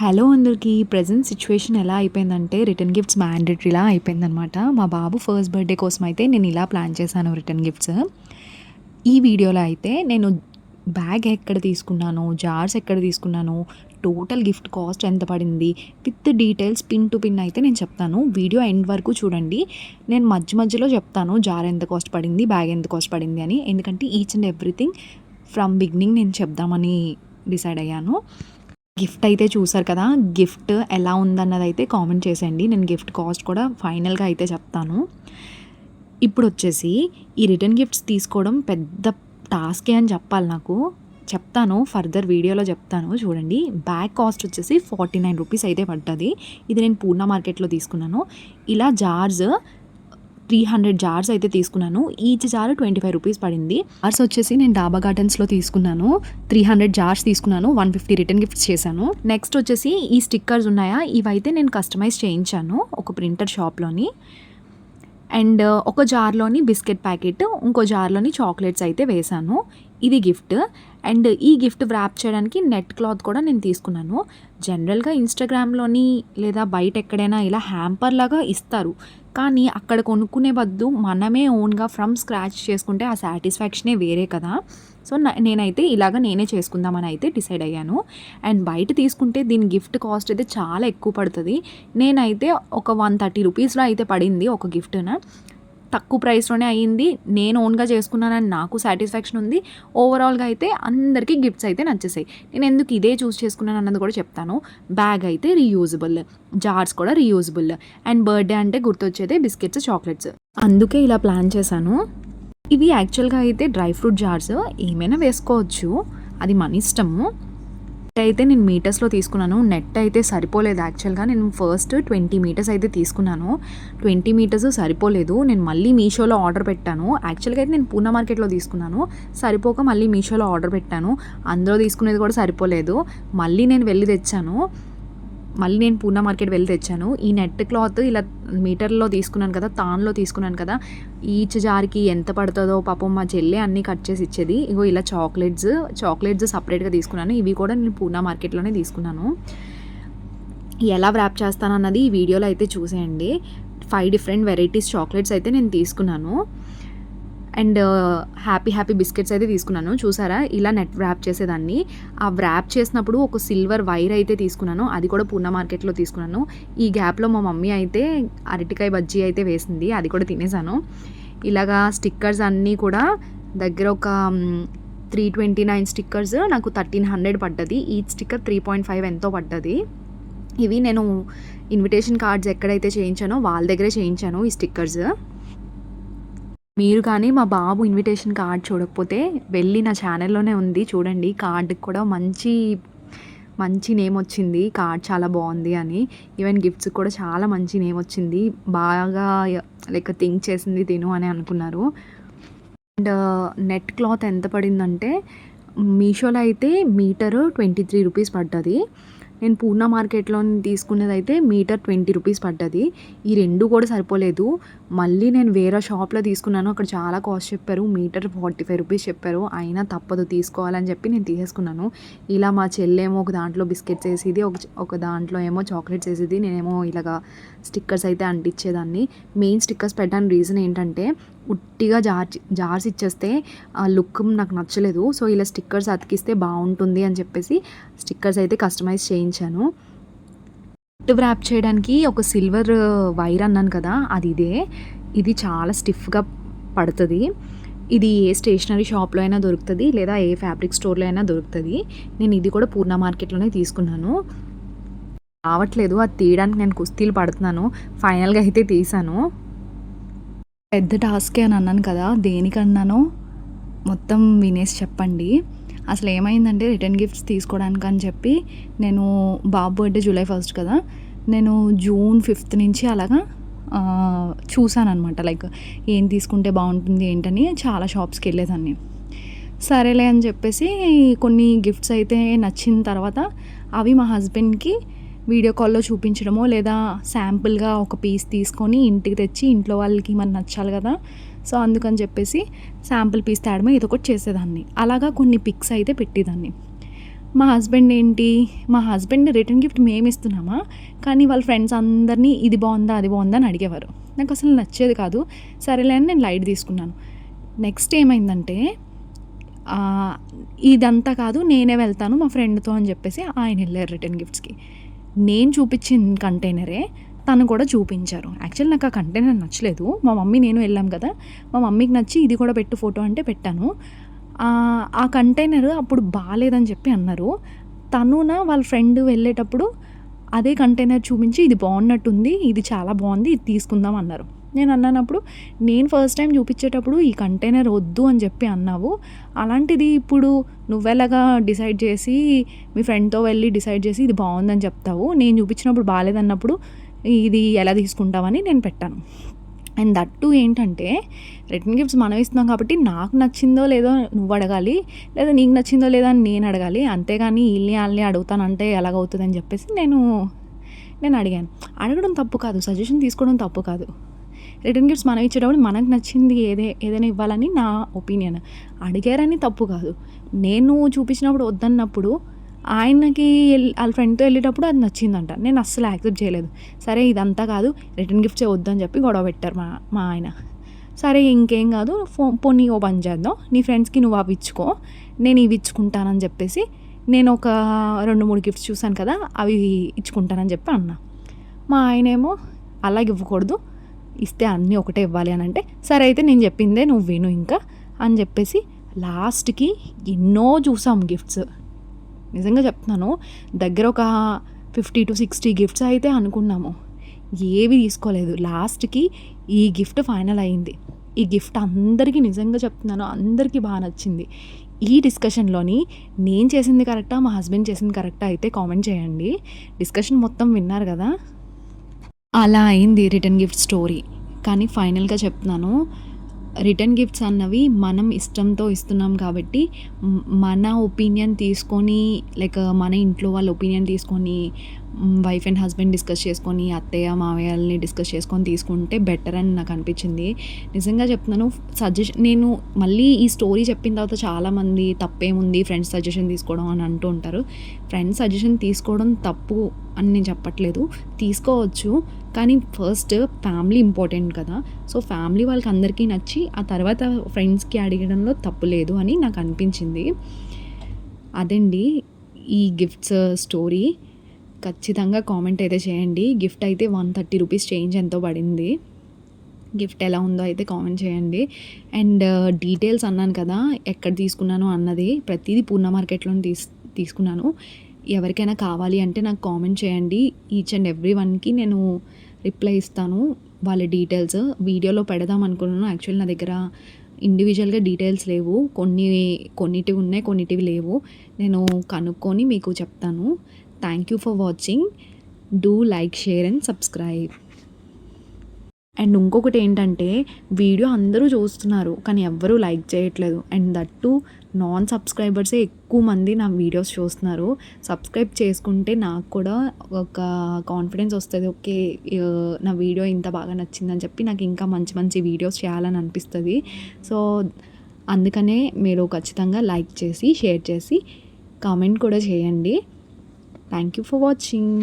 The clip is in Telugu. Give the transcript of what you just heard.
హలో అందరికీ ప్రజెంట్ సిచ్యువేషన్ ఎలా అయిపోయిందంటే రిటర్న్ గిఫ్ట్స్ మ్యాండేటరీలా అయిపోయిందనమాట మా బాబు ఫస్ట్ బర్త్డే కోసం అయితే నేను ఇలా ప్లాన్ చేశాను రిటర్న్ గిఫ్ట్స్. ఈ వీడియోలో అయితే నేను బ్యాగ్ ఎక్కడ తీసుకున్నాను జార్స్ ఎక్కడ తీసుకున్నాను టోటల్ గిఫ్ట్ కాస్ట్ ఎంత పడింది with details pin to pin అయితే నేను చెప్తాను. వీడియో ఎండ్ వరకు చూడండి. నేను మధ్య మధ్యలో చెప్తాను జార్ ఎంత కాస్ట్ పడింది బ్యాగ్ ఎంత కాస్ట్ పడింది అని. ఎందుకంటే each and everything from beginning నేను చెప్దామని డిసైడ్ అయ్యాను. గిఫ్ట్ అయితే చూసారు కదా గిఫ్ట్ ఎలా ఉందన్నది అయితే కామెంట్ చేసేయండి. నేను గిఫ్ట్ కాస్ట్ కూడా ఫైనల్గా అయితే చెప్తాను. ఇప్పుడు వచ్చేసి ఈ రిటర్న్ గిఫ్ట్స్ తీసుకోవడం పెద్ద టాస్కే అని చెప్పాలి నాకు. చెప్తాను ఫర్దర్ వీడియోలో చెప్తాను. చూడండి బ్యాగ్ కాస్ట్ వచ్చేసి ఫార్టీ నైన్ రూపీస్ అయితే పడ్డది. ఇది నేను పూర్ణ మార్కెట్లో తీసుకున్నాను. ఇలా జార్జ్ త్రీ హండ్రెడ్ జార్స్ అయితే తీసుకున్నాను. Each jar twenty five rupees పడింది. జార్స్ వచ్చేసి నేను డాబా గార్డెన్స్లో తీసుకున్నాను. త్రీ హండ్రెడ్ జార్స్ తీసుకున్నాను. వన్ ఫిఫ్టీ రిటర్న్ గిఫ్ట్స్ చేశాను. నెక్స్ట్ వచ్చేసి ఈ స్టిక్కర్స్ ఉన్నాయా? ఇవైతే నేను కస్టమైజ్ చేయించాను ఒక ప్రింటర్ షాప్లోని. అండ్ ఒక జార్లోని బిస్కెట్ ప్యాకెట్ ఇంకో జార్లోని చాక్లెట్స్ అయితే వేశాను. ఇది గిఫ్ట్. అండ్ ఈ గిఫ్ట్ వ్రాప్ చేయడానికి నెట్ క్లాత్ కూడా నేను తీసుకున్నాను. జనరల్గా ఇన్స్టాగ్రామ్లోని లేదా బయట ఎక్కడైనా ఇలా హ్యాంపర్ లాగా ఇస్తారు. కానీ అక్కడ కొనుక్కునే బద్దు మనమే ఓన్గా ఫ్రమ్ స్క్రాచ్ చేసుకుంటే ఆ సాటిస్ఫాక్షనే వేరే కదా. సో నేనైతే ఇలాగ నేనే చేసుకుందామని అయితే డిసైడ్ అయ్యాను. అండ్ బయట తీసుకుంటే దీని గిఫ్ట్ కాస్ట్ అయితే చాలా ఎక్కువ పడుతుంది. నేనైతే ఒక వన్ థర్టీ రూపీస్లో అయితే పడింది ఒక గిఫ్ట్న. తక్కువ ప్రైస్లోనే అయ్యింది. నేను ఓన్గా చేసుకున్నానని నాకు సాటిస్ఫాక్షన్ ఉంది. ఓవరాల్గా అయితే అందరికీ గిఫ్ట్స్ అయితే నచ్చేసాయి. నేను ఎందుకు ఇదే చూస్ చేసుకున్నాను అన్నది కూడా చెప్తాను. బ్యాగ్ అయితే రీయూజబుల్ జార్స్ కూడా రీయూజబుల్ అండ్ బర్త్డే అంటే గుర్తొచ్చేదే బిస్కెట్స్ చాక్లెట్స్. అందుకే ఇలా ప్లాన్ చేశాను. ఇవి యాక్చువల్గా అయితే డ్రై ఫ్రూట్ జార్స్ ఏమైనా వేసుకోవచ్చు. అది మన ఇష్టము. నెట్ అయితే నేను మీటర్స్లో తీసుకున్నాను. నెట్ అయితే సరిపోలేదు యాక్చువల్గా నేను ఫస్ట్ ట్వంటీ మీటర్స్ అయితే తీసుకున్నాను. ట్వంటీ మీటర్స్ సరిపోలేదు. నేను మళ్ళీ మీషోలో ఆర్డర్ పెట్టాను. యాక్చువల్గా అయితే నేను పూనా మార్కెట్లో తీసుకున్నాను. సరిపోక మళ్ళీ మీషోలో ఆర్డర్ పెట్టాను. అందులో తీసుకునేది కూడా సరిపోలేదు. మళ్ళీ నేను వెళ్ళి తెచ్చాను. మళ్ళీ నేను పూనా మార్కెట్ వెళ్ళి తెచ్చాను. ఈ నెట్ క్లాత్ ఇలా మీటర్లో తీసుకున్నాను కదా తాన్లో తీసుకున్నాను కదా ఈచ్ జార్కి ఎంత పడుతుందో పాపం మా చెల్లె అన్నీ కట్ చేసి ఇచ్చేది. ఇగో ఇలా చాక్లెట్స్ చాక్లెట్స్ సపరేట్గా తీసుకున్నాను. ఇవి కూడా నేను పూనా మార్కెట్లోనే తీసుకున్నాను. ఎలా వ్రాప్ చేస్తానన్నది ఈ వీడియోలో అయితే చూసేయండి. ఫైవ్ డిఫరెంట్ వెరైటీస్ చాక్లెట్స్ అయితే నేను తీసుకున్నాను. అండ్ హ్యాపీ హ్యాపీ బిస్కెట్స్ అయితే తీసుకున్నాను. చూసారా? ఇలా నెట్ వ్రాప్ చేసేదాన్ని. ఆ వ్రాప్ చేసినప్పుడు ఒక సిల్వర్ వైర్ అయితే తీసుకున్నాను. అది కూడా పూర్ణ మార్కెట్లో తీసుకున్నాను. ఈ గ్యాప్లో మా మమ్మీ అయితే అరటికాయ బజ్జీ అయితే వేసింది. అది కూడా తినేసాను. ఇలాగా స్టిక్కర్స్ అన్నీ కూడా దగ్గర ఒక త్రీ ట్వంటీ నైన్ స్టిక్కర్స్ నాకు థర్టీన్ హండ్రెడ్ పడ్డది. ఈ స్టిక్కర్ త్రీ పాయింట్ ఫైవ్ ఎంతో పడ్డది. ఇవి నేను ఇన్విటేషన్ కార్డ్స్ ఎక్కడైతే చేయించానో వాళ్ళ దగ్గరే చేయించాను ఈ స్టిక్కర్స్. మీరు కానీ మా బాబు ఇన్విటేషన్ కార్డ్ చూడకపోతే వెళ్ళి నా ఛానల్లోనే ఉంది చూడండి. కార్డుకి కూడా మంచి మంచి నేమ్ వచ్చింది. కార్డ్ చాలా బాగుంది అని. ఈవెన్ గిఫ్ట్స్ కూడా చాలా మంచి నేమ్ వచ్చింది. బాగా లైక్ థింక్ చేసింది తిను అని అనుకున్నారు. అండ్ నెట్ క్లాత్ ఎంత పడిందంటే మీషోలో అయితే మీటరు ట్వంటీ త్రీ రూపీస్ పడ్డది. నేను పూర్ణ మార్కెట్లో తీసుకున్నది అయితే మీటర్ ట్వంటీ రూపీస్ పడ్డది. ఈ రెండు కూడా సరిపోలేదు. మళ్ళీ నేను వేరే షాప్లో తీసుకున్నాను. అక్కడ చాలా కాస్ట్ చెప్పారు. మీటర్ ఫార్టీ ఫైవ్ రూపీస్ చెప్పారు. అయినా తప్పదు తీసుకోవాలని చెప్పి నేను తీసేసుకున్నాను ఇలా మా చెల్లేమో ఒక దాంట్లో బిస్కెట్స్ వేసేది ఒక ఒక దాంట్లో ఏమో చాక్లెట్స్ వేసేది నేనేమో ఇలాగా స్టిక్కర్స్ అయితే అంటించేదాన్ని. మెయిన్ స్టిక్కర్స్ పెట్టడానికి రీజన్ ఏంటంటే ఉట్టిగా జార్ జార్స్ ఇచ్చేస్తే ఆ లుక్ నాకు నచ్చలేదు. సో ఇలా స్టిక్కర్స్ అతికిస్తే బాగుంటుంది అని చెప్పేసి స్టిక్కర్స్ అయితే కస్టమైజ్ చేయించాను. గిఫ్ట్ వ్రాప్ చేయడానికి ఒక సిల్వర్ వైర్ అన్నాను కదా అది ఇదే. ఇది చాలా స్టిఫ్గా పడుతుంది. ఇది ఏ స్టేషనరీ షాప్లో అయినా దొరుకుతుంది లేదా ఏ ఫ్యాబ్రిక్ స్టోర్లో అయినా దొరుకుతుంది. నేను ఇది కూడా పూర్ణ మార్కెట్లోనే తీసుకున్నాను. రావట్లేదు. అది తీయడానికి నేను కుస్తీలు పడుతున్నాను. ఫైనల్గా అయితే తీసాను పెద్ద టాస్కే అని అన్నాను కదా దేనికన్నానో మొత్తం వినేసి చెప్పండి. అసలు ఏమైందంటే రిటర్న్ గిఫ్ట్స్ తీసుకోవడానికి అని చెప్పి నేను బాబు బర్త్డే జూలై ఫస్ట్ కదా నేను జూన్ ఫిఫ్త్ నుంచి అలాగా చూసాను అనమాట లైక్ ఏం తీసుకుంటే బాగుంటుంది ఏంటని చాలా షాప్స్కి వెళ్ళేదాన్ని. సరేలే అని చెప్పేసి కొన్ని గిఫ్ట్స్ అయితే నచ్చిన తర్వాత అవి మా హస్బెండ్కి వీడియో కాల్లో చూపించడమో లేదా శాంపుల్గా ఒక పీస్ తీసుకొని ఇంటికి తెచ్చి ఇంట్లో వాళ్ళకి మన నచ్చాలి కదా. సో అందుకని చెప్పేసి శాంపుల్ పీస్ తేడమే ఇది ఒకటి చేసేదాన్ని. అలాగా కొన్ని పిక్స్ అయితే పెట్టేదాన్ని. మా హస్బెండ్ ఏంటి? మా హస్బెండ్ రిటర్న్ గిఫ్ట్ మేము ఇస్తున్నామా? కానీ వాళ్ళ ఫ్రెండ్స్ అందరినీ ఇది బాగుందా అది బాగుందా అని అడిగేవారు. నాకు అసలు నచ్చేది కాదు. సరేలే అని నేను లైట్ తీసుకున్నాను. నెక్స్ట్ ఏమైందంటే ఇదంతా కాదు నేనే వెళ్తాను మా ఫ్రెండ్తో అని చెప్పేసి ఆయన వెళ్ళారు రిటర్న్ గిఫ్ట్స్కి. నేను చూపించిన కంటైనరే తను కూడా చూపించారు. యాక్చువల్ నాకు ఆ కంటైనర్ నచ్చలేదు. మా మమ్మీ నేను వెళ్ళాం కదా మా మమ్మీకి నచ్చి ఇది కూడా పెట్టు ఫోటో అంటే పెట్టాను. ఆ, ఆ కంటైనర్ అప్పుడు బాగాలేదని చెప్పి అన్నారు. తనున వాళ్ళ ఫ్రెండ్ వెళ్ళేటప్పుడు అదే కంటైనర్ చూపించి ఇది బాగున్నట్టుంది ఇది చాలా బాగుంది ఇది తీసుకుందాం అన్నారు. నేను అన్నానప్పుడు నేను ఫస్ట్ టైం చూపించేటప్పుడు ఈ కంటైనర్ వద్దు అని చెప్పి అన్నావు. అలాంటిది ఇప్పుడు నువ్వెలాగా డిసైడ్ చేసి మీ ఫ్రెండ్తో వెళ్ళి డిసైడ్ చేసి ఇది బాగుందని చెప్తావు. నేను చూపించినప్పుడు బాగాలేదన్నప్పుడు ఇది ఎలా తీసుకుంటావని నేను పెట్టాను. అండ్ దట్టు ఏంటంటే రిటర్న్ గిఫ్ట్స్ మనం ఇస్తున్నాం కాబట్టి నాకు నచ్చిందో లేదో నువ్వు అడగాలి లేదా నీకు నచ్చిందో లేదో అని నేను అడగాలి. అంతేగాని వీళ్ళని వాళ్ళని అడుగుతానంటే ఎలాగవుతుందని అని చెప్పేసి నేను నేను అడిగాను. అడగడం తప్పు కాదు సజెషన్ తీసుకోవడం తప్పు కాదు. రిటర్న్ గిఫ్ట్స్ మనం ఇచ్చేటప్పుడు మనకు నచ్చింది ఏదే ఏదైనా ఇవ్వాలని నా ఒపీనియన్. అడిగారని తప్పు కాదు. నేను చూపించినప్పుడు వద్దన్నప్పుడు ఆయనకి వాళ్ళ ఫ్రెండ్తో వెళ్ళేటప్పుడు అది నచ్చిందంట. నేను అస్సలు యాక్సెప్ట్ చేయలేదు. సరే ఇదంతా కాదు రిటర్న్ గిఫ్ట్సే వద్దని చెప్పి గొడవ పెట్టారు మా మా ఆయన. సరే ఇంకేం కాదు ఫో పోనీ ఓ పని చేద్దాం. నీ ఫ్రెండ్స్కి నువ్వు అవి ఇచ్చుకో. నేను ఇవి ఇచ్చుకుంటానని చెప్పేసి నేను ఒక రెండు మూడు గిఫ్ట్స్ చూసాను కదా అవి ఇచ్చుకుంటానని చెప్పి అన్నా. మా ఆయనేమో అలాగే అలాగ ఇవ్వకూడదు. ఇస్తే అన్నీ ఒకటే ఇవ్వాలి అని అంటే సరే అయితే నేను చెప్పిందే నువ్వు విను ఇంకా అని చెప్పేసి లాస్ట్కి ఎన్నో చూసాం గిఫ్ట్స్. నిజంగా చెప్తున్నాను దగ్గర ఒక ఫిఫ్టీ టు సిక్స్టీ గిఫ్ట్స్ అయితే అనుకున్నాము. ఏవి తీసుకోలేదు. లాస్ట్కి ఈ గిఫ్ట్ ఫైనల్ అయింది. ఈ గిఫ్ట్ అందరికీ నిజంగా చెప్తున్నాను అందరికీ బాగా నచ్చింది. ఈ డిస్కషన్లోని నేను చేసింది కరెక్టా మా హస్బెండ్ చేసింది కరెక్టా అయితే కామెంట్ చేయండి. డిస్కషన్ మొత్తం విన్నారు కదా? అలా అయింది రిటర్న్ గిఫ్ట్ స్టోరీ. కానీ ఫైనల్గా చెప్తున్నాను రిటర్న్ గిఫ్ట్స్ అన్నవి మనం ఇష్టంతో ఇస్తున్నాం కాబట్టి మన ఒపీనియన్ తీసుకొని లైక్ మన ఇంట్లో వాళ్ళ ఒపీనియన్ తీసుకొని వైఫ్ అండ్ హస్బెండ్ డిస్కస్ చేసుకొని అత్తయ్య మావయ్యల్ని డిస్కస్ చేసుకొని తీసుకుంటే బెటర్ అని నాకు అనిపించింది. నిజంగా చెప్తున్నాను సజెషన్ నేను మళ్ళీ ఈ స్టోరీ చెప్పిన తర్వాత చాలామంది తప్పేముంది ఫ్రెండ్స్ సజెషన్ తీసుకోవడం అని అంటూ ఉంటారు. ఫ్రెండ్స్ సజెషన్ తీసుకోవడం తప్పు అని నేను చెప్పట్లేదు. తీసుకోవచ్చు కానీ ఫస్ట్ ఫ్యామిలీ ఇంపార్టెంట్ కదా. సో ఫ్యామిలీ వాళ్ళకి అందరికీ నచ్చి ఆ తర్వాత ఫ్రెండ్స్కి అడగడంలో తప్పు లేదు అని నాకు అనిపించింది. అదండి ఈ గిఫ్ట్స్ స్టోరీ. ఖచ్చితంగా కామెంట్ అయితే చేయండి. గిఫ్ట్ అయితే వన్ థర్టీ రూపీస్ చేంజ్ ఎంతో పడింది. గిఫ్ట్ ఎలా ఉందో అయితే కామెంట్ చేయండి. అండ్ డీటెయిల్స్ అన్నాను కదా ఎక్కడ తీసుకున్నాను అన్నది ప్రతిదీ పూర్ణ మార్కెట్లో తీస్ తీసుకున్నాను. ఎవరికైనా కావాలి అంటే నాకు కామెంట్ చేయండి. ఈచ్ అండ్ ఎవ్రీ వన్కి నేను రిప్లై ఇస్తాను వాళ్ళ డీటెయిల్స్. వీడియోలో పెడదాం అనుకున్నాను. యాక్చువల్ నా దగ్గర ఇండివిజువల్గా డీటెయిల్స్ లేవు. కొన్ని కొన్నిటివి ఉన్నాయి కొన్నిటివి లేవు. నేను కనుక్కొని మీకు చెప్తాను. Thank you for watching do like share and subscribe and ఇంకొకటి ఏంటంటే వీడియో అందరూ చూస్తున్నారు కానీ ఎవ్వరూ లైక్ చేయట్లేదు. అండ్ దట్టు నాన్ సబ్స్క్రైబర్సే ఎక్కువ మంది నా వీడియోస్ చూస్తున్నారు. సబ్స్క్రైబ్ చేసుకుంటే నాకు కూడా ఒక కాన్ఫిడెన్స్ వస్తుంది. ఓకే నా వీడియో ఇంత బాగా నచ్చిందని చెప్పి నాకు ఇంకా మంచి మంచి వీడియోస్ చేయాలని అనిపిస్తుంది. సో అందుకనే మీరు ఖచ్చితంగా లైక్ చేసి షేర్ చేసి కామెంట్ కూడా చేయండి. Thank you for watching